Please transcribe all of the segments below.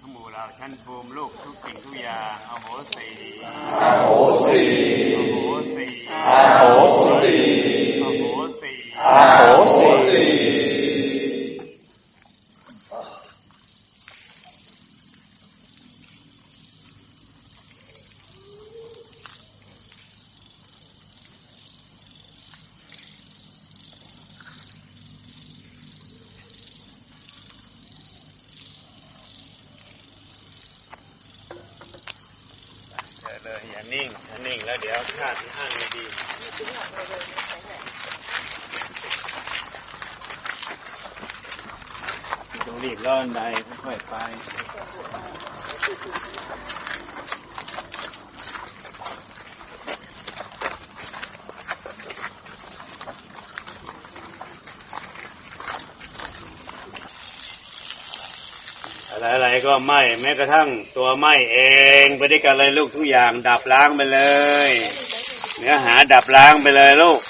ทั้งหมู่เราชั้นภูมิลูกทุกสิ่งทุกอย่างอโหสีอโหสีอโหสีอโหสี อโหสี อโหสี เจอเลยอย่านิ่งถ้านิ่งแล้วเดี๋ยวชาติที่ห้างไม่ดีต้องรีบร้อนใดค่อยๆไป อะไรก็ไหม้แม้กระทั่งตัวไหม้เองไปด้วยกันเลยลูกทุกอย่างดับล้างไปเลย เนื้อหาดับล้างไปเลยลูก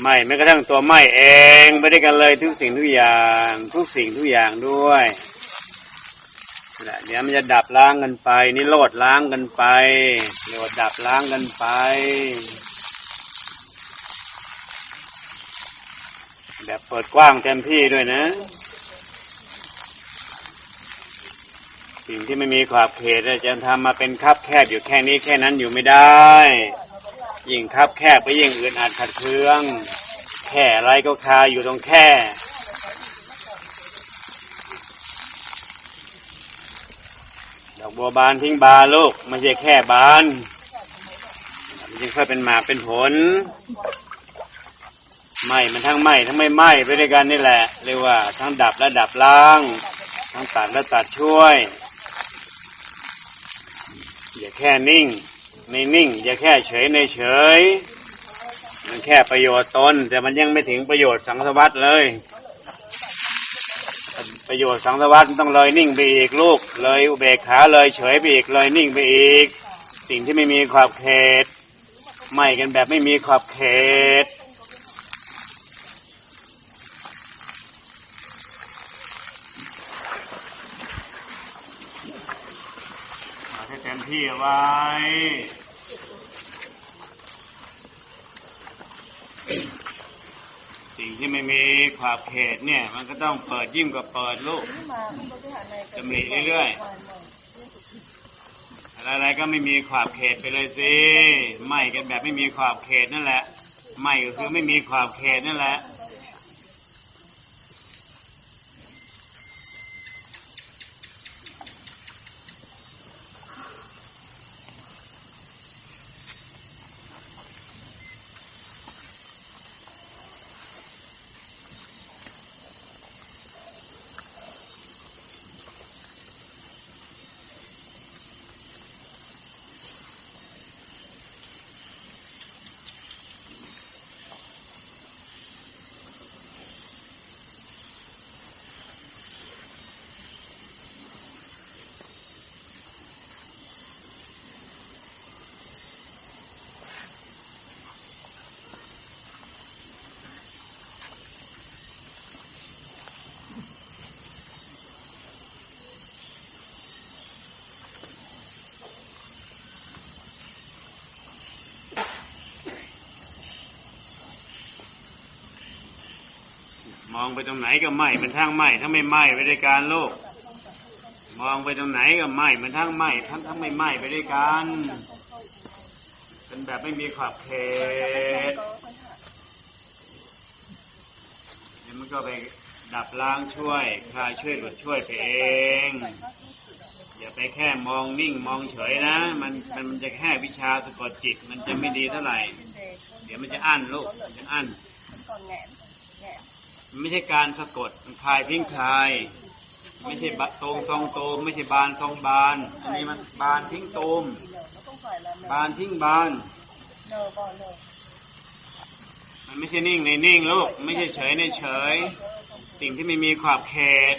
ไหม้แม้กระทั่งตัวไหม้เองไปด้วยกันเลยทุกสิ่งทุกอย่าง ทุกสิ่งทุกอย่างด้วยนั่นแหละเดี๋ยวมันจะดับล้างกันไป นี่โลดล้างกันไปโลดดับล้างกันไปแบบเปิดกว้างเต็มที่ด้วยนะ สิ่งที่ไม่มีขอบเขตจะทำมาเป็นคับแคบอยู่แค่นี้แค่นั้นอยู่ไม่ได้ ยิ่งคับแคบไปยิ่งอื่นอาจขัดเคือง แค่อะไรก็คาอยู่ตรงแค่ดอกบัวบานทิ้งบานลูกไม่ใช่แค่บานมันจึงค่อยเป็นหมากเป็นผลไหมมันทั้งไหมทั้งไม่ไหมไปด้วยกันนี่แหละเรียกว่าทั้งดับและดับล้างทั้งตัดและตัดช่วย อย่าแค่นิ่ง ในนิ่ง อย่าแค่เฉยในเฉย มันแค่ประโยชน์ตน แต่มันยังไม่ถึงประโยชน์สังสวัตเลย ประโยชน์สังสวัตต้องเลยนิ่งไปอีกลูก เลยอุเบกขาเลยเฉยไปอีกเลยนิ่งไปอีก สิ่งที่ไม่มีขอบเขตไม่กันแบบไม่มีขอบเขต เอาให้เต็ม ที่ไว้ สิ่งที่ไม่มีขอบเขตเนี่ย มันก็ต้องเปิดยิ่งกว่าเปิดลูกจำหลีเรื่อยๆอะไรๆก็ไม่มีขอบเขตไปเลยสิไหม่กันแบบไม่มีขอบเขตนั่นแหละไหม่ก็คือไม่มีขอบเขตนั่นแหละ มองไปตรงไหนก็ไหม้มันทั้งไหม้ทั้งไม่ไหม้ไปด้วยกันลูกมองไปตรงไหนก็ไหม้มันทั้งไหม้ทั้งทั้งไม่ไหม้ไปด้วยกันเป็นแบบไม่มีขอบเขตเดี๋ยวมันก็ไปดับล้างช่วยคลายช่วยหลุดช่วยไปเองอย่าไปแค่มองนิ่งมองเฉยนะ มันมันมันจะแค่วิชาสะกดจิต มันจะไม่ดีเท่าไหร่ เดี๋ยวมันจะอั้นลูกมันจะอั้นมัน ไม่ใช่การสะกดมันคลายทิ้งคลาย ไม่ใช่บตรงทรงโตมไม่ใช่บานทรงบานอันนี้มันบานทิ้งโตมบานทิ้งบานมันไม่ใช่นิ่งในนิ่งลูกไม่ใช่เฉยในเฉย สิ่งที่ไม่มีขอบเขต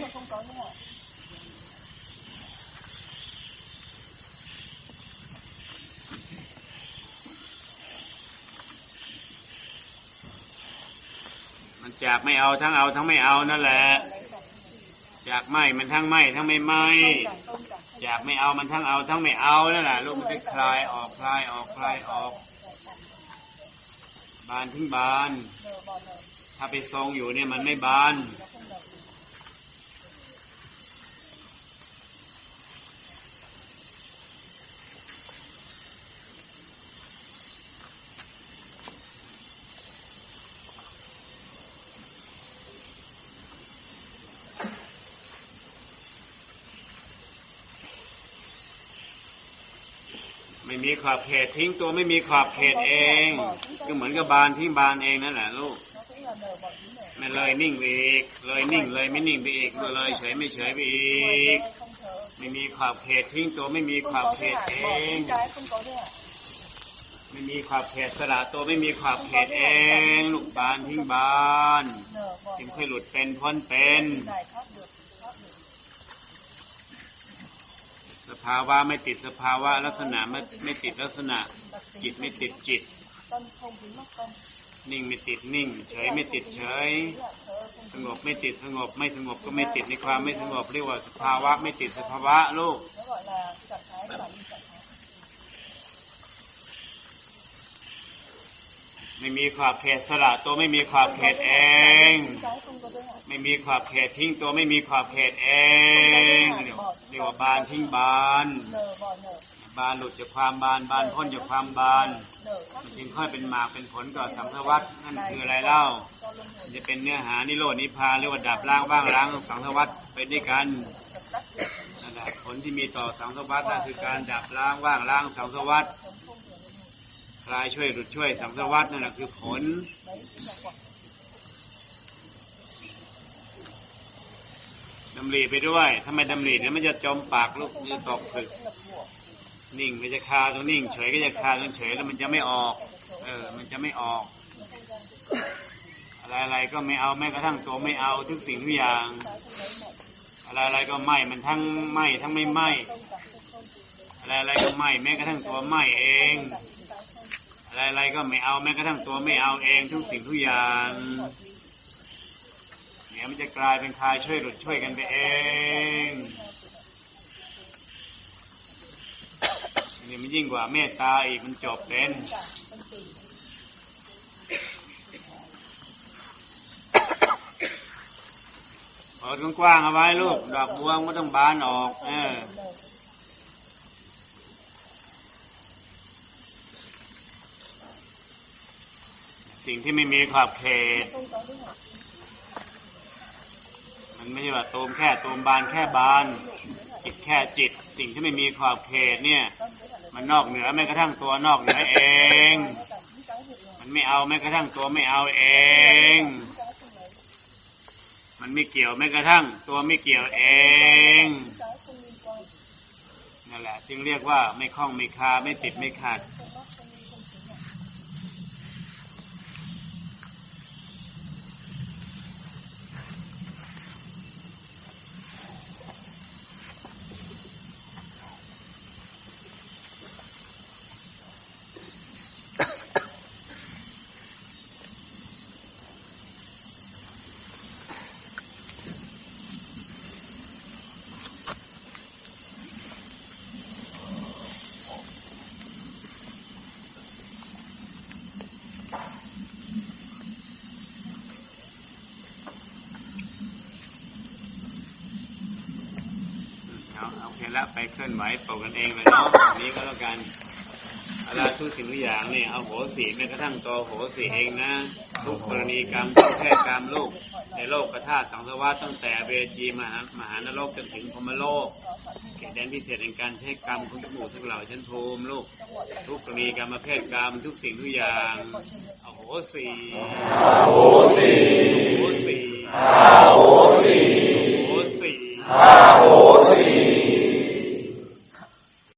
มันจากไม่เอาทั้งเอาทั้งไม่เอานั่นแหละอยากไหมมันทั้งไหมทั้งไม่ไหมต้มจ้ะอยากไม่เอามันทั้งเอาทั้งไม่เอานั่นแหละลูกมันจะคลายออกคลายออกคลายออก บานทิ้งบาน ถ้าไปทรงอยู่เนี่ยมันไม่บาน แล้วคงเนอ ไมีขอบเขตทิ้งตัวไม่มีขอบเขตเอง ก็เหมือนกับบานทิ้งบานเองนั่นแหละลูก nó cũng là nở bỏ tí nở ไม่เลยนิ่งไปอีก เลยนิ่งเลยไม่นิ่งไปอีกเลยเฉยไม่เฉยไปอีก ไม่มีขอบเขตทิ้งตัวไม่มีขอบเขตเองไม่มีขอบเขตสละตัวไม่มีขอบเขตเอง ลูกบานทิ้งบานจึงค่อยหลุดเป็นพ้นเป็น ภาวะไม่ติดสภาวะลักษณะไม่ไม่ติดลักษณะ จิตไม่ติดจิต นิ่งไม่ติดนิ่ง เฉยไม่ติดเฉย สงบไม่ติดสงบไม่สงบก็ไม่ติดในความไม่สงบเรียกว่าสภาวะไม่ติดสภาวะลูก ไม่มีขอบเขตสละตัวไม่มีขอบเขตเอง ไม่มีขอบเขตทิ้งตัวไม่มีขอบเขตเองเรียกเรียว่าบานทิ้งบานบานหลุดจากความบานบานพ้นจากความบานมันจึงค่อยเป็นหมากเป็นผลก่อสังสวัตนั่นคืออะไรเล่า จะเป็นเนื้อหานิโรธนิพพานเรียกว่าดับล้างว่างล้างสังสวัตไปด้วยกันนั่นแหละผลที่มีต่อสังสวัตนั่นคือการดับล้างว่างล้างสังสวัต คลายช่วยหลุดช่วยสังสวัตนั่นแหละคือผล đấy chính là quả ดำริไปด้วยถ้าไม่ดำริเนี่ยมันจะจมปากลูกนจะตกผึก นิ่งมันจะคาตรงนิ่ง เฉยก็จะคาตรงเฉยแล้วมันจะไม่ออก เออ มันจะไม่ออก อะไรอะไรๆก็ไม่เอาแม้กระทั่งตัวไม่เอาทุกสิ่งทุกอย่าง อะไรอะไรๆก็ไหม้มันทั้งไหม้ทั้งไม่ไหม้อะไรอะไรๆก็ไหม้แม้กระทั่งตัวไหม้เอง อะไรๆก็ไม่เอาแม้กระทั่งตัวไม่เอาเองทุกสิ่งทุกอย่างเนี่ยมันจะกลายเป็นคลายช่วยหลุดช่วยกันไปเองนี่มันยิ่งกว่าเมตตาอีกมันจบเป็นเปิดกว้างเอาไว้ลูกดอกบัวมันก็ต้องบานออก เออ สิ่งที่ไม่มีขอบเขต มันไม่ใช่ว่าตูมแค่ตูมบานแค่บาน จิตแค่จิต สิ่งที่ไม่มีขอบเขตเนี่ย มันนอกเหนือแม้กระทั่งตัวนอกเหนือเอง มันไม่เอาแม้กระทั่งตัวไม่เอาเอง มันไม่เกี่ยวแม้กระทั่ง ตัวไม่เกี่ยวเองนั่นแหละ จึงเรียกว่าไม่คล้องไม่คาไม่ติดไม่ขัด เอาโอเคแล้วไปเคลื่อนไหวปกกันเองไปเนาะนี้ก็แล้วกันอะไรทุกสิ่งทุกอย่างเนี่ยเอาโหสีแม้กระทั่งตัวโหสีเองนะ ทุกกรณีกรรมทุกแค่กรรมลูกในโลกกระทาสังสารวัฏตั้งแต่เวจีมหามหานรกจนถึงพมโลกเขตแดนพิเศษแห่งการใช้กรรมของทุกหมู่ทุกเหล่าชั้นภูมิโลก ทุกกรณีกรรมแพทเกรรม ทุกสิ่งทุกอย่างเอาโหสีเอาโหสีโหสีเอาโหสีโหสีเอาโห